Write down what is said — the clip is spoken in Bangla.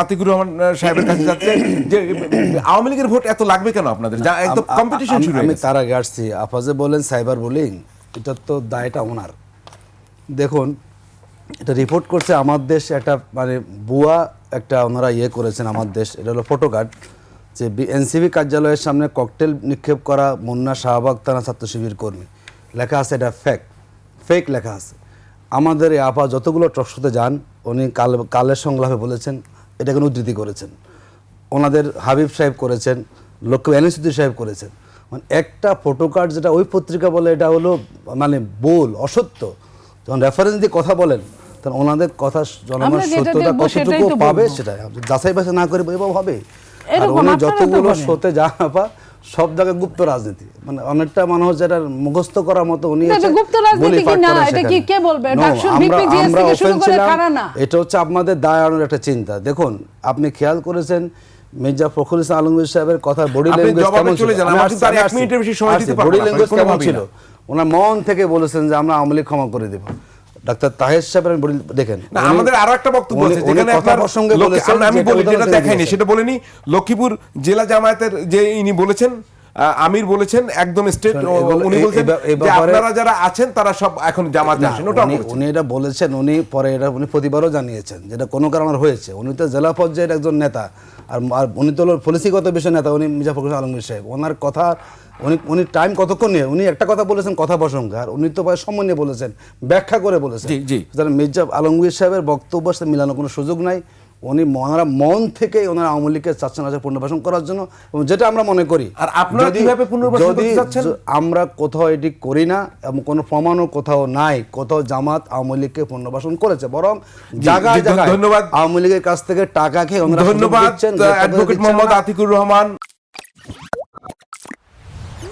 আতিকুর রহমান সাহেবের কাছে যাচ্ছে যে আওয়ামী লীগের ভোট এত লাগবে কেন আপনাদের? যা একদম কম্পিটিশন শুরু আমি তার আগে আসছি। আফাজে বলেন সাইবার বুলিং এটা তো দায়টা ওনার। দেখুন এটা রিপোর্ট করছে আমার দেশ একটা মানে বুয়া একটা ওনারা ইয়ে করেছেন আমার দেশ এটা হলো ফটোকার্ড যে এনসিবি কার্যালয়ের সামনে ককটেল নিক্ষেপ করা মুন্না শাহবাগ থানা ছাত্র শিবির কর্মী। লেখা আছে এটা ফেক ফেক লেখা আছে। আমাদের এই আপা যতগুলো টকশোতে যান উনি কাল কালের সংলাপে বলেছেন এটাকে উদ্ধৃতি করেছেন। ওনাদের হাবিব সাহেব করেছেন লক্ষ্য এনএসিদ্দি সাহেব করেছেন। মানে একটা ফটোকার্ড যেটা ওই পত্রিকা বলে এটা হলো মানে বোল অসত্য। যখন রেফারেন্স দিয়ে কথা বলেন তখন ওনাদের কথা জনগণ সত্যটা সত্যতা কতটুকু পাবে সেটা যাচাই বাছাই না করে এভাবে হবে। আর উনি যতগুলো সোতে যা আপা সব জায়গায় গুপ্ত রাজনীতি। মানে অনেকটা মনে হচ্ছে এটা মুখস্থ করার মতো উনি এটা হচ্ছে গুপ্ত রাজনীতি কি? না? এটা কি কে বলবে? এটা হচ্ছে আপনাদের দায় আনার একটা চিন্তা। দেখুন আপনি খেয়াল করেছেন মির্জা ফখরুল ইসলাম আলমগীর সাহেবের কথা বডি ল্যাঙ্গুয়েজ কেমন ছিল? বডি ল্যাঙ্গুয়েজ কেমন ছিল? ওনার মন থেকে বলেছেন যে আমরা আওয়ামী লীগ ক্ষমা করে দেব। ডাক্তার তাহের সাহেবের বলি দেখেন না আমাদের আরও একটা বক্তব্য আছে যেখানে আপনার প্রসঙ্গে বলেছেন আমি- আমি বলি যেটা দেখাইনি সেটা বলিনি। লক্ষ্মীপুর জেলা জামায়াতের যে ইনি বলেছেন আমির বলেছেন একদম স্টেট উনি বলছেন যে আপনারা যারা আছেন তারা সব এখন জামাতে না, আসেন। ওটা উনি- এটা বলেছেন উনি পরে এটা উনি প্রতিবারও জানিয়েছেন যেটা কোনো কারণে হয়েছে। উনি তো জেলা পর্যায়ের একজন নেতা আর উনি তো পলিসিগত বিষয় নেতা উনি মির্জা ফখরুল আলমগীর সাহেব। ওনার কথা উনি উনি টাইম কতক্ষণ নিয়ে উনি একটা কথা বলেছেন কথা প্রসঙ্গে আর উনি তো সময় নিয়ে বলেছেন ব্যাখ্যা করে বলেছেন। জি, জি। মির্জা আলমগীর সাহেবের বক্তব্য সাথে মিলানোর কোনো সুযোগ নাই। উনি ওনারা মন থেকে ওনারা আওয়ামী লীগকে চাচ্ছেন আছে পুনর্বাসন করার জন্য এবং যেটা আমরা মনে করি আর আপনারা কীভাবে পুনর্বাসন করতে চাচ্ছেন? আমরা কোথাও এটি করি না এবং কোনো প্রমাণও কোথাও নাই কোথাও জামাত আওয়ামী লীগকে পুনর্বাসন করেছে বরং জায়গায় জায়গায় ধন্যবাদ। আওয়ামী লীগের কাছ থেকে টাকা খেয়ে ওনারা ধন্যবাদ অ্যাডভোকেট মোহাম্মদ আতিকুর রহমান